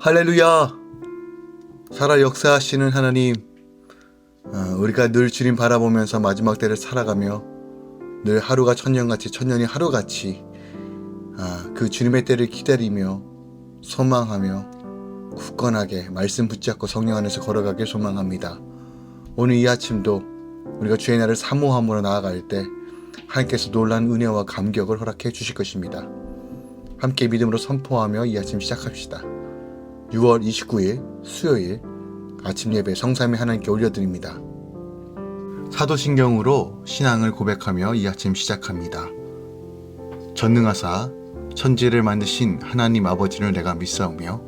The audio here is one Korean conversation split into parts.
할렐루야! 살아 역사하시는 하나님, 어, 우리가 늘 주님 바라보면서 마지막 때를 살아가며 늘 하루가 천년같이 천년이 하루같이 아, 그 주님의 때를 기다리며 소망하며 굳건하게 말씀 붙잡고 성령 안에서 걸어가길 소망합니다. 오늘 이 아침도 우리가 주의 날을 사모함으로 나아갈 때 하나님께서 놀란 은혜와 감격을 허락해 주실 것입니다. 함께 믿음으로 선포하며 이 아침 시작합시다. 6월 29일 수요일 아침 예배 성삼위 하나님께 올려드립니다. 사도신경으로 신앙을 고백하며 이 아침 시작합니다. 전능하사 천지를 만드신 하나님 아버지를 내가 믿사오며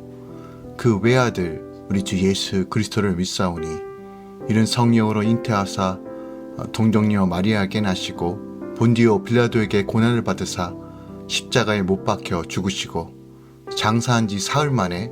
그 외아들 우리 주 예수 그리스도를 믿사오니 이른 성령으로 잉태하사 동정녀 마리아에게 나시고 본디오 빌라도에게 고난을 받으사 십자가에 못 박혀 죽으시고 장사한 지 사흘 만에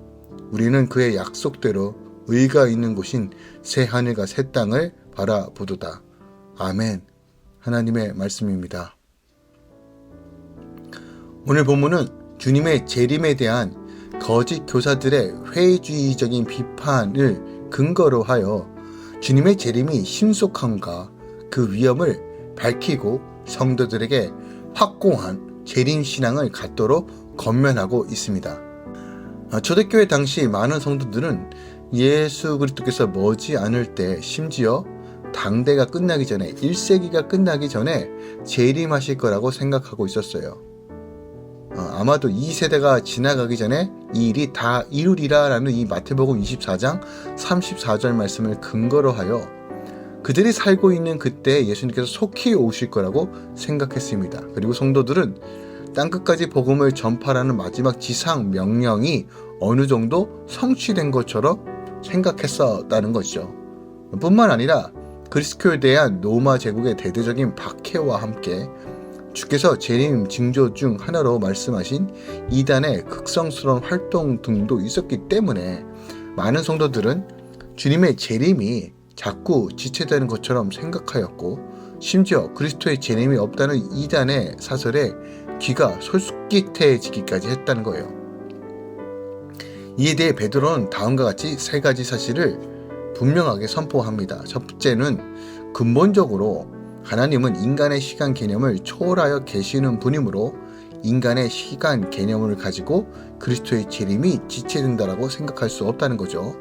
우리는 그의 약속대로 의가 있는 곳인 새 하늘과 새 땅을 바라보도다. 아멘. 하나님의 말씀입니다. 오늘 본문은 주님의 재림에 대한 거짓 교사들의 회의주의적인 비판을 근거로 하여 주님의 재림이 신속함과 그 위험을 밝히고 성도들에게 확고한 재림 신앙을 갖도록 건면하고 있습니다. 아, 초대교회 당시 많은 성도들은 예수 그리스도께서 머지 않을 때 심지어 당대가 끝나기 전에 1세기가 끝나기 전에 재림하실 거라고 생각하고 있었어요. 어, 아마도 이 세대가 지나가기 전에 이 일이 다 이루리라라는 이 마태복음 24장 34절 말씀을 근거로 하여 그들이 살고 있는 그때 예수님께서 속히 오실 거라고 생각했습니다. 그리고 성도들은 땅끝까지 복음을 전파라는 마지막 지상 명령이 어느 정도 성취된 것처럼 생각했었다는 것이죠. 뿐만 아니라 그리스도에 대한 로마 제국의 대대적인 박해와 함께 주께서 재림 징조 중 하나로 말씀하신 이단의 극성스러운 활동 등도 있었기 때문에 많은 성도들은 주님의 재림이 자꾸 지체되는 것처럼 생각하였고 심지어 그리스도의 재림이 없다는 이단의 사설에 귀가 솔깃해지기까지 했다는 거예요. 이에 대해 베드로는 다음과 같이 세 가지 사실을 분명하게 선포합니다. 첫 번째는 근본적으로 하나님은 인간의 시간 개념을 초월하여 계시는 분이므로 인간의 시간 개념을 가지고 그리스도의 재림이 지체된다라고 생각할 수 없다는 거죠.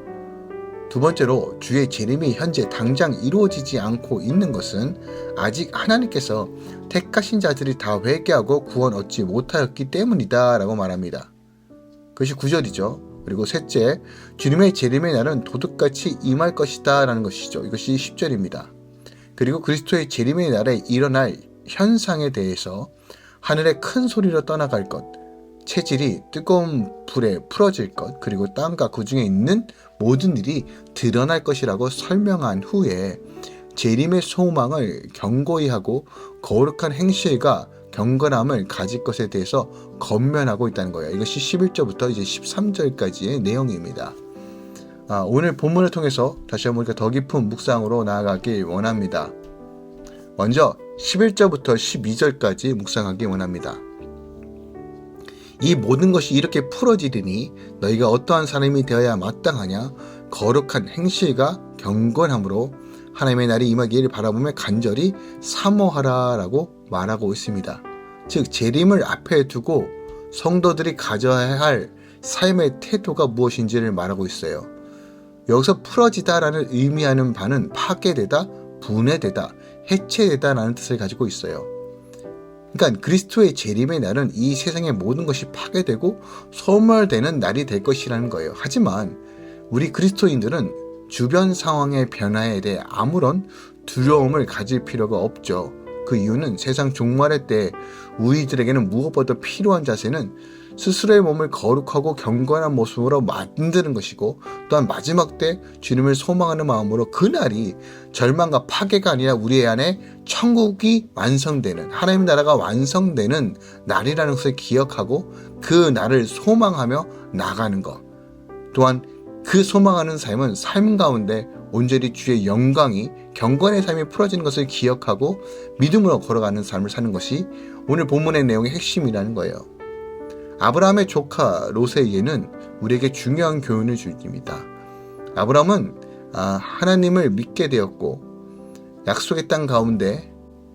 두 번째로 주의 재림이 현재 당장 이루어지지 않고 있는 것은 아직 하나님께서 택하신 자들이 다 회개하고 구원 얻지 못하였기 때문이다 라고 말합니다. 그것이 구절이죠 그리고 셋째, 주님의 재림의 날은 도둑같이 임할 것이다 라는 것이죠. 이것이 10절입니다. 그리고 그리스도의 재림의 날에 일어날 현상에 대해서 하늘의 큰 소리로 떠나갈 것, 체질이 뜨거운 불에 풀어질 것, 그리고 땅과 그 중에 있는 모든 일이 드러날 것이라고 설명한 후에 재림의 소망을 경고히 하고 거룩한 행실과 경건함을 가질 것에 대해서 건면하고 있다는 거예요. 이것이 11절부터 이제 13절까지의 내용입니다. 아, 오늘 본문을 통해서 다시 한번 더 깊은 묵상으로 나아가길 원합니다. 먼저 11절부터 12절까지 묵상하기 원합니다. 이 모든 것이 이렇게 풀어지리니 너희가 어떠한 사람이 되어야 마땅하냐 거룩한 행실과 경건함으로 하나님의 날이 임하기를 바라보며 간절히 사모하라라고 말하고 있습니다. 즉 재림을 앞에 두고 성도들이 가져야 할 삶의 태도가 무엇인지를 말하고 있어요. 여기서 풀어지다라는 의미하는 바는 파괴되다, 분해되다, 해체되다라는 뜻을 가지고 있어요. 그러니까 그리스도의 재림의 날은 이 세상의 모든 것이 파괴되고 소멸되는 날이 될 것이라는 거예요. 하지만 우리 그리스도인들은 주변 상황의 변화에 대해 아무런 두려움을 가질 필요가 없죠. 그 이유는 세상 종말의 때 우리들에게는 무엇보다 필요한 자세는 스스로의 몸을 거룩하고 경건한 모습으로 만드는 것이고 또한 마지막 때 주님을 소망하는 마음으로 그날이 절망과 파괴가 아니라 우리 안에 천국이 완성되는 하나님 나라가 완성되는 날이라는 것을 기억하고 그 날을 소망하며 나가는 것 또한 그 소망하는 삶은 삶 가운데 온전히 주의 영광이 경건의 삶이 풀어지는 것을 기억하고 믿음으로 걸어가는 삶을 사는 것이 오늘 본문의 내용의 핵심이라는 거예요. 아브라함의 조카 예는 우리에게 중요한 교훈을 줍니다. 아브라함은 아, 하나님을 믿게 되었고 약속의 땅 가운데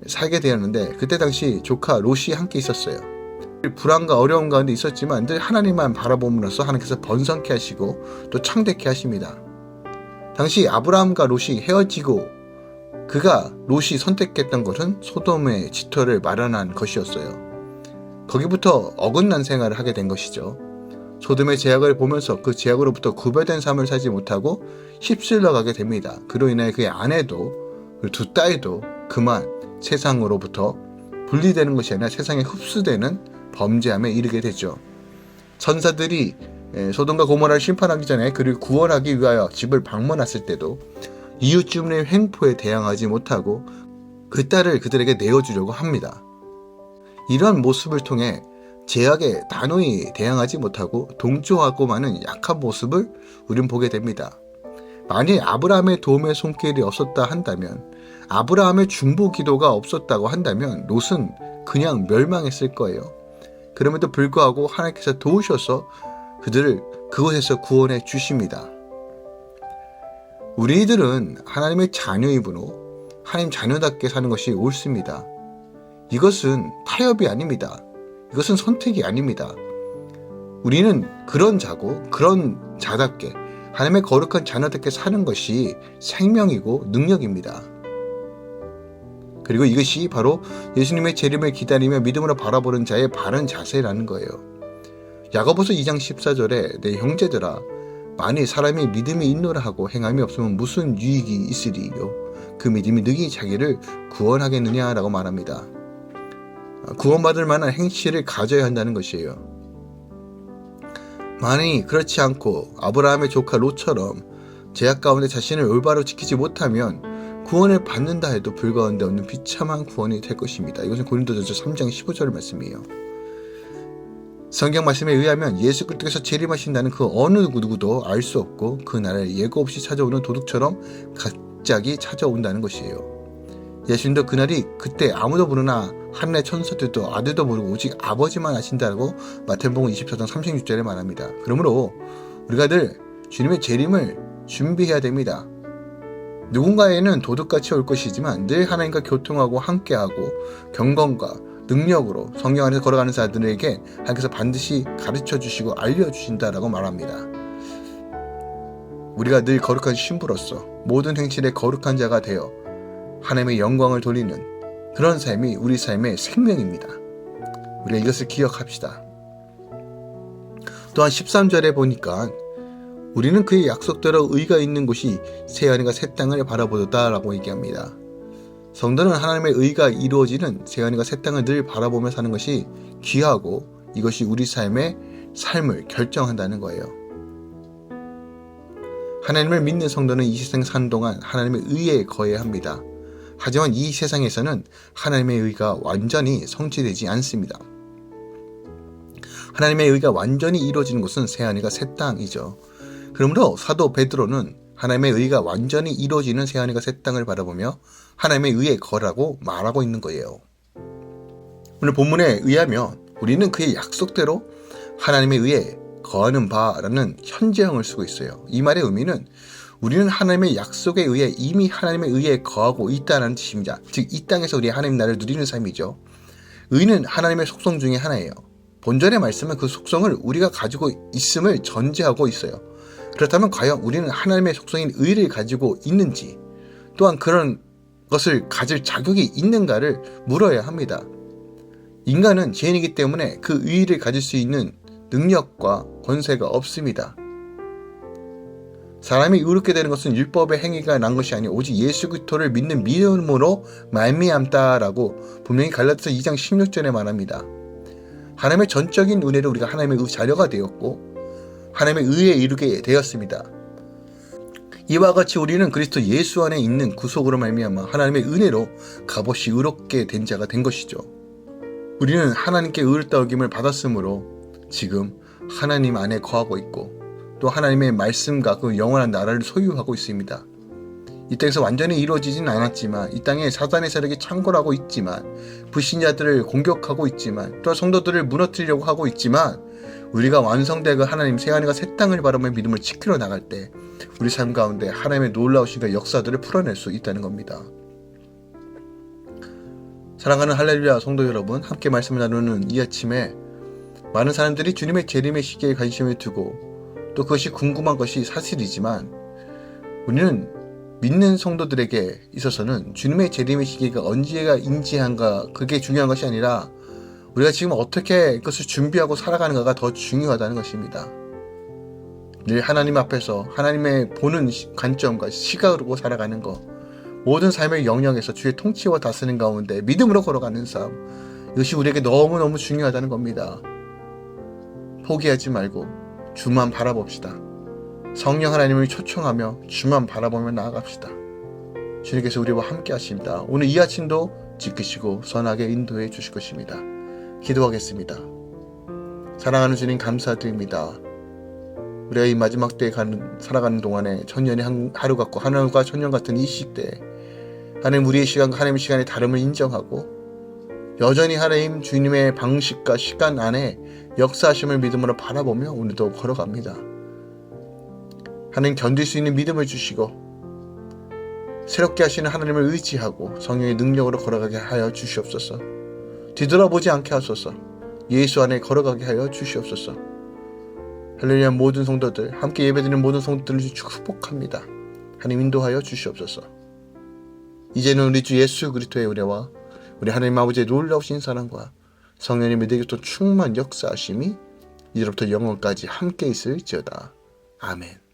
살게 되었는데 그때 당시 조카 롯이 함께 있었어요. 불안과 어려움 가운데 있었지만 늘 하나님만 바라봄으로써 하나님께서 번성케 하시고 또 창대케 하십니다. 당시 아브라함과 롯이 헤어지고 그가 롯이 선택했던 것은 소돔의 지토를 마련한 것이었어요. 거기부터 어긋난 생활을 하게 된 것이죠. 소돔의 제약을 보면서 그 제약으로부터 구별된 삶을 살지 못하고 휩쓸려 가게 됩니다. 그로 인해 그의 아내도 두 딸도 그만 세상으로부터 분리되는 것이 아니라 세상에 흡수되는 범죄함에 이르게 되죠. 천사들이 소돔과 고모라를 심판하기 전에 그를 구원하기 위하여 집을 방문했을 때도 이웃 주민의 횡포에 대항하지 못하고 그 딸을 그들에게 내어주려고 합니다. 이러한 모습을 통해 제약에 단호히 대항하지 못하고 동조하고 마는 약한 모습을 우린 보게 됩니다. 만일 아브라함의 도움의 손길이 없었다 한다면 아브라함의 중보 기도가 없었다고 한다면 롯은 그냥 멸망했을 거예요. 그럼에도 불구하고 하나님께서 도우셔서 그들을 그곳에서 구원해 주십니다. 우리들은 하나님의 자녀이므로 하나님 자녀답게 사는 것이 옳습니다. 이것은 타협이 아닙니다. 이것은 선택이 아닙니다. 우리는 그런 자고 그런 자답게 하나님의 거룩한 자녀답게 사는 것이 생명이고 능력입니다. 그리고 이것이 바로 예수님의 재림을 기다리며 믿음으로 바라보는 자의 바른 자세라는 거예요. 야고보서 2장 14절에 내 형제들아 만일 사람이 믿음이 있노라 하고 행함이 없으면 무슨 유익이 있으리요 그 믿음이 능히 자기를 구원하겠느냐라고 말합니다. 구원받을 만한 행실을 가져야 한다는 것이에요. 만이 그렇지 않고 아브라함의 조카 롯처럼 제약 가운데 자신을 올바로 지키지 못하면 구원을 받는다 해도 불가운데 없는 비참한 구원이 될 것입니다. 이것은 고린도전서 3장 15절 말씀이에요. 성경 말씀에 의하면 예수 그리스도께서 재림하신다는 그 어느 누구도 알 수 없고 그 나라를 예고 없이 찾아오는 도둑처럼 갑자기 찾아온다는 것이에요. 예수님도 그날이 그때 아무도 모르나 하늘의 천사들도 아들도 모르고 오직 아버지만 아신다고 마태복음 24장 36절에 말합니다. 그러므로 우리가 늘 주님의 재림을 준비해야 됩니다. 누군가에는 도둑같이 올 것이지만 늘 하나님과 교통하고 함께하고 경건과 능력으로 성경 안에서 걸어가는 자들에게 하나님께서 반드시 가르쳐 주시고 알려 주신다라고 말합니다. 우리가 늘 거룩한 신부로서 모든 행실에 거룩한 자가 되어 하나님의 영광을 돌리는 그런 삶이 우리 삶의 생명입니다. 우리가 이것을 기억합시다. 또한 13절에 보니까 우리는 그의 약속대로 의가 있는 곳이 새 하늘과 새 땅을 바라보다라고 얘기합니다. 성도는 하나님의 의가 이루어지는 새 하늘과 새 땅을 늘 바라보며 사는 것이 귀하고 이것이 우리 삶의 삶을 결정한다는 거예요. 하나님을 믿는 성도는 이 세상 사는 동안 하나님의 의에 거해야 합니다. 하지만 이 세상에서는 하나님의 의가 완전히 성취되지 않습니다. 하나님의 의가 완전히 이루어지는 곳은 새하늘과 새 땅이죠. 그러므로 사도 베드로는 하나님의 의가 완전히 이루어지는 새하늘과 새 땅을 바라보며 하나님의 의에 거라고 말하고 있는 거예요. 오늘 본문에 의하면 우리는 그의 약속대로 하나님의 의에 거하는 바라는 현재형을 쓰고 있어요. 이 말의 의미는 우리는 하나님의 약속에 의해 이미 하나님의 의에 거하고 있다는 뜻입니다. 즉, 이 땅에서 우리 하나님 나라를 누리는 삶이죠. 의는 하나님의 속성 중에 하나예요. 본전의 말씀은 그 속성을 우리가 가지고 있음을 전제하고 있어요. 그렇다면 과연 우리는 하나님의 속성인 의를 가지고 있는지 또한 그런 것을 가질 자격이 있는가를 물어야 합니다. 인간은 죄인이기 때문에 그 의의를 가질 수 있는 능력과 권세가 없습니다. 사람이 의롭게 되는 것은 율법의 행위가 난 것이 아니오 오직 예수 그리스도를 믿는 믿음으로 말미암다라고 분명히 갈라디아서 2장 16절에 말합니다. 하나님의 전적인 은혜로 우리가 하나님의 의 자녀가 되었고 하나님의 의에 이르게 되었습니다. 이와 같이 우리는 그리스도 예수 안에 있는 구속으로 말미암아 하나님의 은혜로 값없이 의롭게 된 자가 된 것이죠. 우리는 하나님께 의롭다 여김을 받았으므로 지금 하나님 안에 거하고 있고 또 하나님의 말씀과 그 영원한 나라를 소유하고 있습니다. 이 땅에서 완전히 이루어지진 않았지만 이 땅에 사단의 세력이 창궐하고 있지만 불신자들을 공격하고 있지만 또 성도들을 무너뜨리려고 하고 있지만 우리가 완성되고 하나님 새하늘과 새 땅을 바라며 믿음을 지키러 나갈 때 우리 삶 가운데 하나님의 놀라우신 그 역사들을 풀어낼 수 있다는 겁니다. 사랑하는 할렐루야 성도 여러분 함께 말씀을 나누는 이 아침에 많은 사람들이 주님의 재림의 시기에 관심을 두고 또 그것이 궁금한 것이 사실이지만 우리는 믿는 성도들에게 있어서는 주님의 재림의 시기가 언제가 인지한가 그게 중요한 것이 아니라 우리가 지금 어떻게 그것을 준비하고 살아가는가가 더 중요하다는 것입니다. 늘 하나님 앞에서 하나님의 보는 관점과 시각으로 살아가는 것 모든 삶의 영역에서 주의 통치와 다스리는 가운데 믿음으로 걸어가는 삶 이것이 우리에게 너무너무 중요하다는 겁니다. 포기하지 말고 주만 바라봅시다. 성령 하나님을 초청하며 주만 바라보며 나아갑시다. 주님께서 우리와 함께 하십니다. 오늘 이 아침도 지키시고 선하게 인도해 주실 것입니다. 기도하겠습니다. 사랑하는 주님 감사드립니다. 우리가 이 마지막 때에 가는, 살아가는 동안에 천년이 한, 하루 같고 하늘과 천년 같은 이 시대에 하나님 우리의 시간과 하나님의 시간의 다름을 인정하고 여전히 하나님 주님의 방식과 시간 안에 역사하심을 믿음으로 바라보며 오늘도 걸어갑니다. 하나님 견딜 수 있는 믿음을 주시고 새롭게 하시는 하나님을 의지하고 성령의 능력으로 걸어가게 하여 주시옵소서. 뒤돌아보지 않게 하소서. 예수 안에 걸어가게 하여 주시옵소서. 할렐루야 모든 성도들 함께 예배드리는 모든 성도들을 축복합니다. 하나님 인도하여 주시옵소서. 이제는 우리 주 예수 그리스도의 은혜와 우리 하나님 아버지의 놀라우신 사랑과 성령님의 내게또 충만 역사하심이 이제부터 영원까지 함께 있을지어다. 아멘.